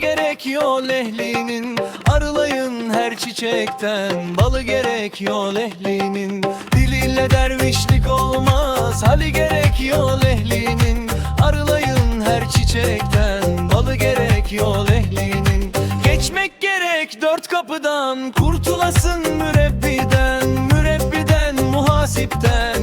gerek yol ehlinin Arılayın her çiçekten Balı gerek yol ehlinin Diliyle dervişlik olmaz Hali gerek yol ehlinin Arılayın her çiçekten Balı gerek yol ehlinin Geçmek gerek dört kapıdan Kurtulasın mürebbiden Mürebbiden muhasipten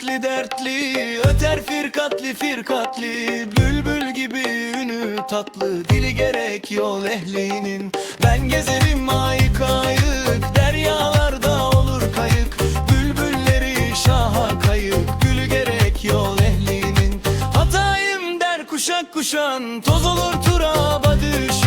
dertli dertli Öter firkatli firkatli Bülbül gibi ünü tatlı Dili gerek yol ehlinin. Ben gezerim ayık ayık Deryalarda olur kayık Bülbülleri şaha kayık Gülü gerek yol ehlinin. Hatayım der kuşak kuşan Toz olur turaba düşen